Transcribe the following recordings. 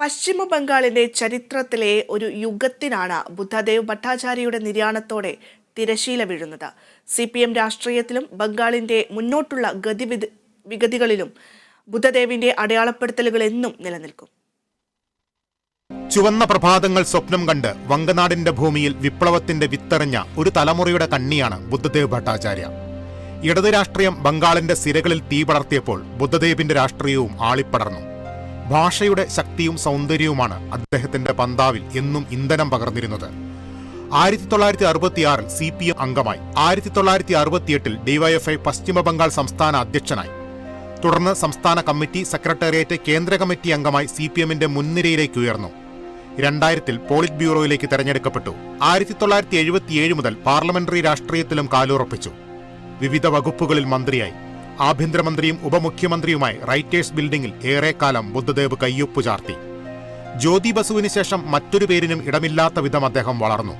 പശ്ചിമ ബംഗാളിന്റെ ചരിത്രത്തിലെ ഒരു യുഗത്തിനാണ് ബുദ്ധദേവ് ഭട്ടാചാര്യയുടെ നിര്യാണത്തോടെ തിരശീല വീഴുന്നത്. സി പി എം രാഷ്ട്രീയത്തിലും ബംഗാളിന്റെ മുന്നോട്ടുള്ള ഗതിവിധ വിഗതികളിലും ബുദ്ധദേവിന്റെ അടയാളപ്പെടുത്തലുകൾ എന്നും നിലനിൽക്കും. ചുവന്ന പ്രഭാതങ്ങൾ സ്വപ്നം കണ്ട് വങ്കനാടിന്റെ ഭൂമിയിൽ വിപ്ലവത്തിന്റെ വിത്തറിഞ്ഞ ഒരു തലമുറയുടെ കണ്ണിയാണ് ബുദ്ധദേവ് ഭട്ടാചാര്യ. ഇടത് രാഷ്ട്രീയം ബംഗാളിന്റെ സിരകളിൽ തീ പടർത്തിയപ്പോൾ ബുദ്ധദേവിന്റെ രാഷ്ട്രീയവും ആളിപ്പടർന്നു. ഭാഷയുടെ ശക്തിയും സൗന്ദര്യവുമാണ് അദ്ദേഹത്തിന്റെ പന്താവിൽ എന്നും ഇന്ധനം പകർന്നിരുന്നത്. ആയിരത്തി തൊള്ളായിരത്തി അറുപത്തിയാറിൽ സി പി എം അംഗമായി. ആയിരത്തി തൊള്ളായിരത്തി അറുപത്തിയെട്ടിൽ ഡിവൈഎഫ്ഐ പശ്ചിമ ബംഗാൾ സംസ്ഥാന അധ്യക്ഷനായി. തുടർന്ന് സംസ്ഥാന കമ്മിറ്റി സെക്രട്ടേറിയറ്റ് കേന്ദ്ര കമ്മിറ്റി അംഗമായി സി പി എമ്മിന്റെ മുൻനിരയിലേക്ക് ഉയർന്നു. രണ്ടായിരത്തിൽ പോളിറ്റ് ബ്യൂറോയിലേക്ക് തെരഞ്ഞെടുക്കപ്പെട്ടു. ആയിരത്തി തൊള്ളായിരത്തി എഴുപത്തിയേഴ് മുതൽ പാർലമെന്ററി രാഷ്ട്രീയത്തിലും കാലുറപ്പിച്ചു. വിവിധ വകുപ്പുകളിൽ മന്ത്രിയായി. ആഭ്യന്തരമന്ത്രിയും ഉപമുഖ്യമന്ത്രിയുമായി റൈറ്റേഴ്സ് ബിൽഡിംഗിൽ ഏറെക്കാലം ബുദ്ധദേവ് കയ്യൊപ്പു ചാർത്തി. ജ്യോതി ബസുവിന് ശേഷം മറ്റൊരു പേരിനും ഇടമില്ലാത്ത വിധം അദ്ദേഹം വളർന്നു.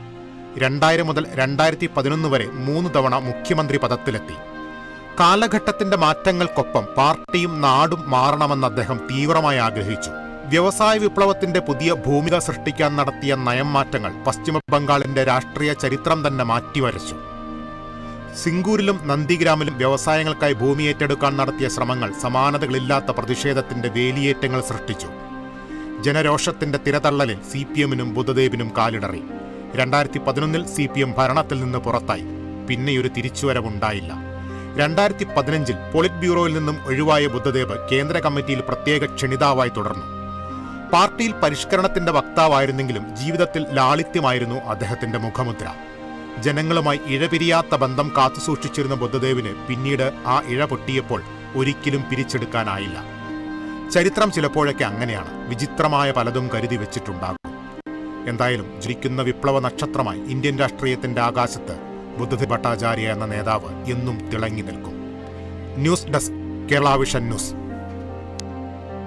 രണ്ടായിരം മുതൽ രണ്ടായിരത്തി പതിനൊന്ന് വരെ മൂന്ന് തവണ മുഖ്യമന്ത്രി പദത്തിലെത്തി. കാലഘട്ടത്തിന്റെ മാറ്റങ്ങൾക്കൊപ്പം പാർട്ടിയും നാടും മാറണമെന്ന് അദ്ദേഹം തീവ്രമായി ആഗ്രഹിച്ചു. വ്യവസായ വിപ്ലവത്തിന്റെ പുതിയ ഭൂമിക സൃഷ്ടിക്കാൻ നടത്തിയ നയം മാറ്റങ്ങൾ പശ്ചിമ ബംഗാളിന്റെ രാഷ്ട്രീയ ചരിത്രം തന്നെ മാറ്റിവരച്ചു. സിംഗൂരിലും നന്ദിഗ്രാമിലും വ്യവസായങ്ങൾക്കായി ഭൂമി ഏറ്റെടുക്കാൻ നടത്തിയ ശ്രമങ്ങൾ സമാനതകളില്ലാത്ത പ്രതിഷേധത്തിന്റെ വേലിയേറ്റങ്ങൾ സൃഷ്ടിച്ചു. ജനരോഷത്തിന്റെ തിരതള്ളലിൽ സി പി എമ്മിനും ബുദ്ധദേവിനും കാലിടറി. രണ്ടായിരത്തി പതിനൊന്നിൽ സി പി എം ഭരണത്തിൽ നിന്ന് പുറത്തായി. പിന്നെയൊരു തിരിച്ചുവരവുണ്ടായില്ല. രണ്ടായിരത്തി പതിനഞ്ചിൽ പോളിറ്റ് ബ്യൂറോയിൽ നിന്നും ഒഴിവായ ബുദ്ധദേവ് കേന്ദ്ര കമ്മിറ്റിയിൽ പ്രത്യേക ക്ഷണിതാവായി തുടർന്നു. പാർട്ടിയിൽ പരിഷ്കരണത്തിന്റെ വക്താവായിരുന്നെങ്കിലും ജീവിതത്തിൽ ലാളിത്യമായിരുന്നു അദ്ദേഹത്തിന്റെ മുഖമുദ്ര. ജനങ്ങളുമായി ഇഴപിരിയാത്ത ബന്ധം കാത്തുസൂക്ഷിച്ചിരുന്ന ബുദ്ധദേവിന് പിന്നീട് ആ ഇഴ പൊട്ടിയപ്പോൾ ഒരിക്കലും പിരിച്ചെടുക്കാനായില്ല. ചരിത്രം ചിലപ്പോഴൊക്കെ അങ്ങനെയാണ്. വിചിത്രമായ പലതും കരുതി വെച്ചിട്ടുണ്ടാകും. എന്തായാലും ജ്വലിക്കുന്ന വിപ്ലവ നക്ഷത്രമായി ഇന്ത്യൻ രാഷ്ട്രീയത്തിന്റെ ആകാശത്ത് ബുദ്ധദി ഭട്ടാചാര്യ എന്ന നേതാവ് എന്നും തിളങ്ങി നിൽക്കും. News desk Kerala Vision news.